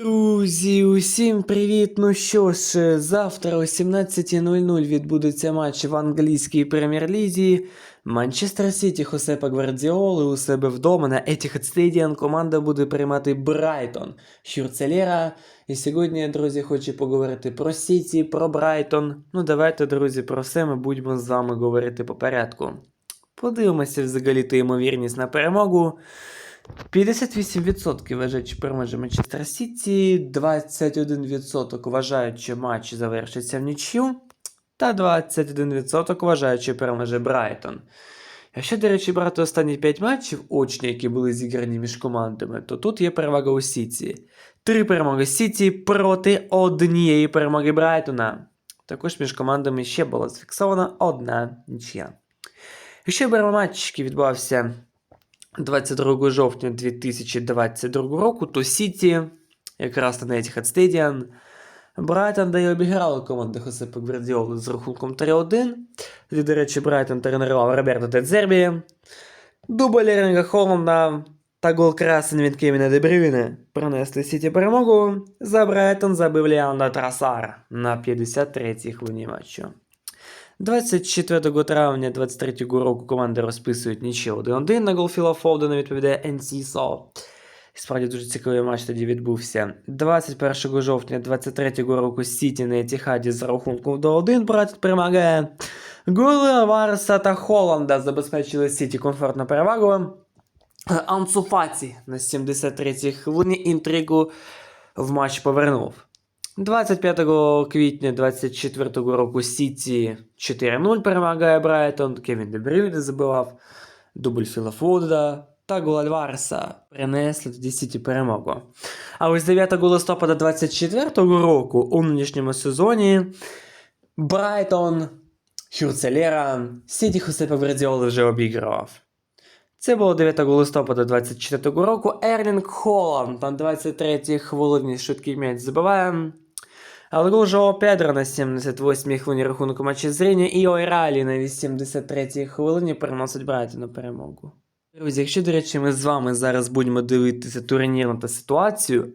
Друзі, усім привіт! Ну що ж, завтра о 17.00 відбудеться матч в англійській прем'єр-лізі. Манчестер Сіті Хосепа Гвардіоли у себе вдома на Etihad Stadium команда буде приймати Брайтон Щурцелєра. І сьогодні, друзі, хочу поговорити про Сіті, про Брайтон. Ну давайте, друзі, про все ми будемо з вами говорити по порядку. Подивимося взагалі та ймовірність на перемогу. 58% вважають, переможе Манчестер Сіті, 21% вважають, що матч завершиться в нічю, та 21% вважають, що переможе Брайтон. Якщо, до речі, брати останні 5 матчів очні, які були зіграні між командами, то тут є перевага у Сіті. Три перемоги Сіті проти однієї перемоги Брайтона. Також між командами ще була зафіксована одна нічия. Якщо беремо матч, який відбувався 22 жовтня 2022 року, то Сіті, якраз на Etihad Stadium, Брайтон де й обіграли команду Хосепа Гвардіоли з рахунком 3-1. Тоді, до речі, Брайтон тренував Роберто Тедзербі. Дубль Ерінга Холланда та гол красень від Кевіна Дебрюйне принесли Сіті перемогу. За Брайтон забив Леонда Трасар на 53-й хвилині матчу. 24 травня 23 року команди розписують нічого 1-1 на гол Філа відповідає Енсісо. І справді дуже цікавий матч тоді відбувся. 21 жовтня 23 року Сіті на Етіхаді з рахунком до 1 брат перемагає. Голи Варса та Холланда забезпечили Сіті комфортну перевагу. Ансу Фаці на 73-й хвилині інтригу в матч повернув. 25 квітня 24 року Сіті 4-0 перемагає Брайтон, Кевін Дебрюйне забивав, дубль Філа Фуда та гол Альвареса принесли тоді Сіті перемогу. А ось 9 листопада 24 року у нинішньому сезоні Брайтон Хюрцелера Сіті Хосепа Гвардіоли вже обіграв. Це було 9 листопада 24 року. Ерлінг Холланд на 23-й хвилині швидкий м'яч забиває. Жоо Педро на 78-й хвилині рахунку матчі зріння і Ойралі на 83-й хвилині переносить Брайтону перемогу. Друзі, якщо, до речі, ми з вами зараз будемо дивитися турнірну та ситуацію,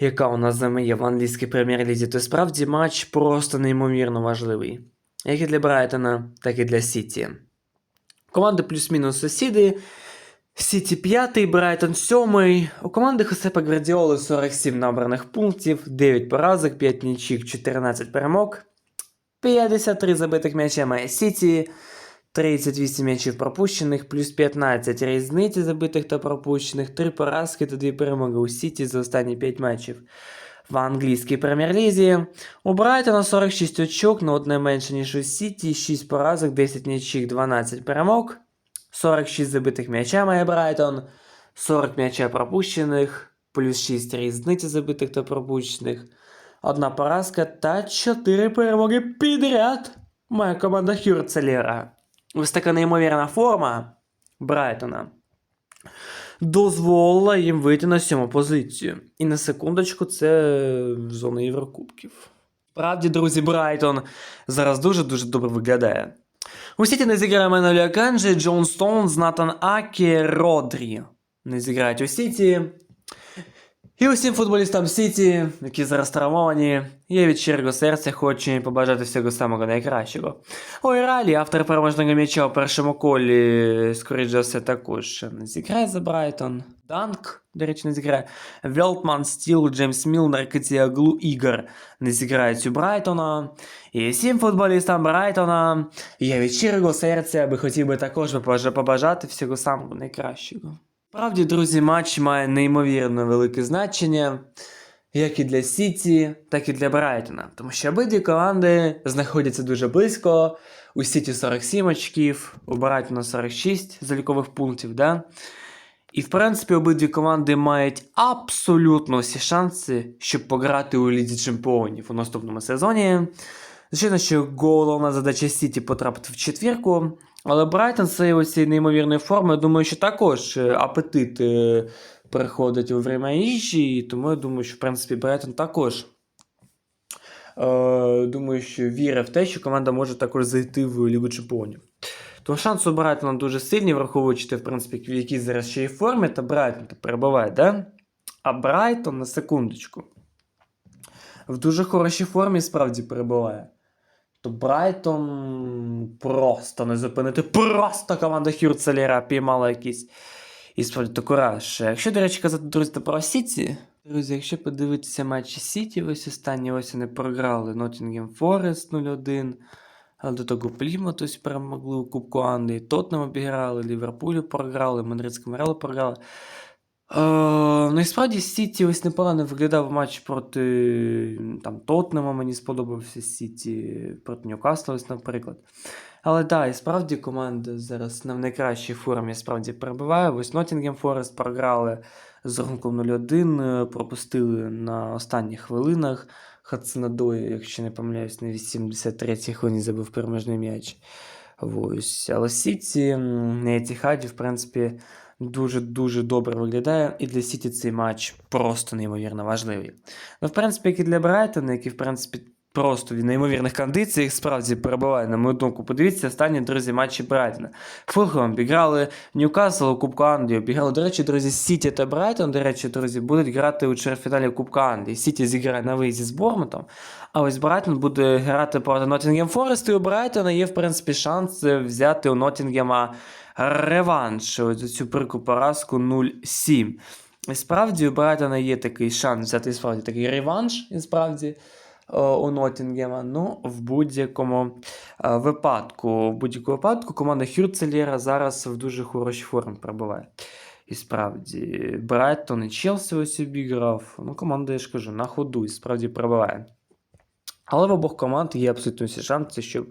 яка у нас з вами є в англійській прем'єр-лізі, то справді матч просто неймовірно важливий. Як і для Брайтона, так і для Сіті. Команди плюс-мінус сусіди. Сіті 5, Брайтон 7. У команди Хосепа Гвардіоли 47 набраних пунктів, 9 поразок, 5 нічік, 14 перемог. 53 забитих м'яча має Сіті, 38 м'ячів пропущених, плюс 15 різниці забитих та пропущених, 3 поразки та 2 перемоги у Сіті за останні 5 матчів. В англійській прем'єр-лізі у Брайтона 46 очок, на одне менше, ніж у Сіті, 6 поразок, 10 нічік, 12 перемог. 46 забитих м'яча має Брайтон, 40 м'яча пропущених, плюс 6 різниці забитих та пропущених, одна поразка та 4 перемоги підряд має команда Хюрцелера. Ось така неймовірна форма Брайтона дозволила їм вийти на сьому позицію. І на секундочку, це зона Єврокубків. Справді, друзі, Брайтон зараз дуже-дуже добре виглядає. У Сіті не зіграє Мануель Аканджі, Джон Стоунс, Натан Акі, Родрі. Не зіграють у Сіті. І усім футболістам Сіті, які зараз травмовані, я від щирого серця хочу побажати всього самого найкращого. Ой, Ралі, автор переможного м'яча у першому колі, скоріш за все, також не зіграє за Брайтон. Данк, до речі, не зіграє. Велтман, Стіл, Джеймс Мілнер, Китіаглу, Ігор не зіграють у Брайтона. І всім футболістам Брайтона я від щирого серця би хотів би також побажати всього самого найкращого. Справді, друзі, матч має неймовірно велике значення, як і для Сіті, так і для Брайтона. Тому що обидві команди знаходяться дуже близько. У Сіті 47 очків, у Брайтона 46 залікових пунктів. Да? І, в принципі, обидві команди мають абсолютно всі шанси, щоб пограти у Лізі Чемпіонів у наступному сезоні. Звичайно, що головна задача Сіті потрапити в четвірку. Але Брайтон своєю цією неймовірною формою, я думаю, що також е, апетит е, приходить у время їжі, тому я думаю, що в принципі Брайтон також. Е, думаю, що вірить в те, що команда може також зайти в Лігу Чемпіонів. Тому шанс у Брайтона дуже сильні, враховуючи, в принципі, в якій зараз ще є формі, та Брайтон перебуває, да? А Брайтон, на секундочку, в дуже хорошій формі справді перебуває. То Брайтон просто не зупинити. Просто команда Хюрцелера піймала якийсь і справді кураж. Якщо, до речі, казати, друзі, про Сіті. Друзі, якщо подивитися матчі Сіті, ось останні ось вони програли Ноттінгем Форест 0-1. Але до того Плімут ось перемогли у Кубку Англії, Тотнем обіграли, Ліверпулю програли, Мадридському Реалу програли. Е, ну і справді Сіті ось непогано виглядав матч проти там, Тотнема, мені сподобався Сіті проти Ньюкасла, ось, наприклад. Але так, да, і справді команда зараз в найкращій формі справді перебуває. Ось Ноттінгем Форест програли з рахунком 0-1, е, пропустили на останніх хвилинах. Хацинадої, якщо не помиляюсь, на 83-й хвилині забив переможний м'яч. Ось. Але Сіті на Етіхаді, в принципі, дуже-дуже добре виглядає. І для Сіті цей матч просто неймовірно важливий. Ну, в принципі, як і для Брайтона, який, в принципі, просто в неймовірних кондиціях справді перебуває, на мою думку. Подивіться останні, друзі, матчі Брайтона. Фулхем обіграли Ньюкасл у Кубку Англії, обіграли, до речі, друзі, Сіті та Брайтон, до речі, друзі, будуть грати у чвертьфіналі Кубка Англії. Сіті зіграє на виїзді з Бормутом, а ось Брайтон буде грати проти Ноттінгем Форест, і у Брайтона є, в принципі, шанс взяти у Ноттінгема реванш, ось цю прикру поразку 0-7. І справді у Брайтона є такий шанс взяти справді такий реванш, і справді у Ноттінгема. Ну, в будь-якому е, випадку, в будь-якому випадку команда Хюрцелєра зараз в дуже хорошій формі перебуває. І справді, Брайтон і Челсі ось обіграв. Ну, команда, я ж кажу, на ходу і справді перебуває. Але в обох команд є абсолютно всі шанси, щоб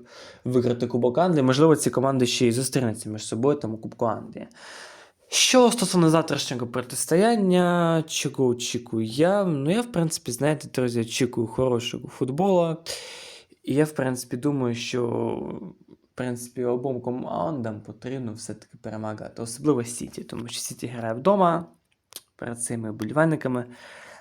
виграти Кубок Англії. Можливо, ці команди ще й зустрінуться між собою там у Кубку Англії. Що стосовно завтрашнього протистояння, чого очікую я? Ну, я, в принципі, знаєте, друзі, очікую хорошого футболу. І я, в принципі, думаю, що в принципі, обом командам потрібно все-таки перемагати, особливо Сіті, тому що Сіті грає вдома перед цими болівальниками.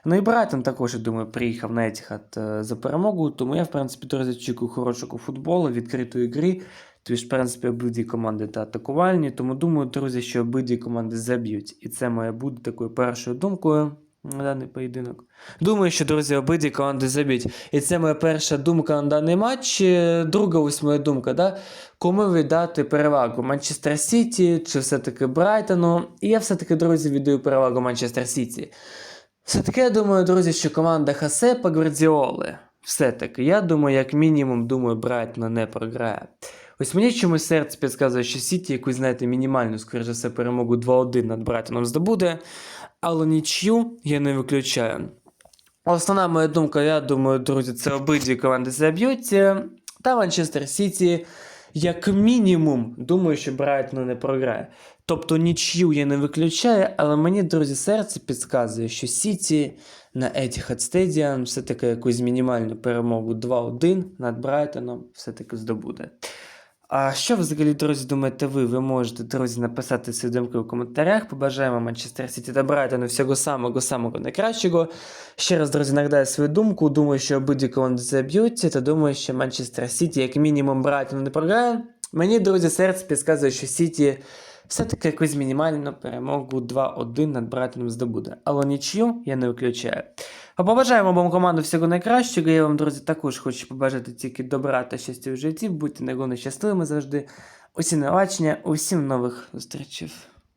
Ну і Брайтон також, я думаю, приїхав на Етіхат е, за перемогу, тому я, в принципі, друзі, очікую хорошого футболу, відкритої гри. Тож, в принципі, обидві команди та атакувальні, тому думаю, друзі, що обидві команди заб'ють. І це має бути такою першою думкою на даний поєдинок. Думаю, що, друзі, обидві команди заб'ють. І це моя перша думка на даний матч. Е, Друга ось моя думка, да? кому віддати перевагу Манчестер Сіті чи все-таки Брайтону. І я все-таки, друзі, віддаю перевагу Манчестер Сіті. Все-таки я думаю, друзі, що команда Хасепа Гвардіоли. Все-таки, я думаю, як мінімум, думаю, Брайтона не програє. Ось мені чомусь серце підказує, що Сіті якусь, знаєте, мінімальну, скоріше за все, перемогу 2-1 над Брайтоном здобуде, але нічю я не виключаю. Основна моя думка, я думаю, друзі, це обидві команди заб'ються. Та Манчестер Сіті, як мінімум, думаю, що Брайтон не програє. Тобто нічю я не виключаю, але мені, друзі, серце підказує, що Сіті на Etihad Stadium все-таки якусь мінімальну перемогу 2-1 над Брайтоном все-таки здобуде. А що взагалі, друзі, думаєте ви? Ви можете, друзі, написати свої думки у коментарях. Побажаємо Манчестер Сіті та Брайтону всього самого самого найкращого. Ще раз, друзі, нагадаю свою думку. Думаю, що обидві команди заб'ються, та думаю, що Манчестер Сіті, як мінімум, Брайтону не програє. Мені, друзі, серце підказує, що Сіті все-таки якусь мінімальну перемогу 2-1 над Брайтоном здобуде. Але нічю я не виключаю. Побажаємо вам команду всього найкращого. Я вам, друзі, також хочу побажати тільки добра та щастя в житті. Будьте найголовніше щасливими завжди. Усім набачення, усім нових зустрічей.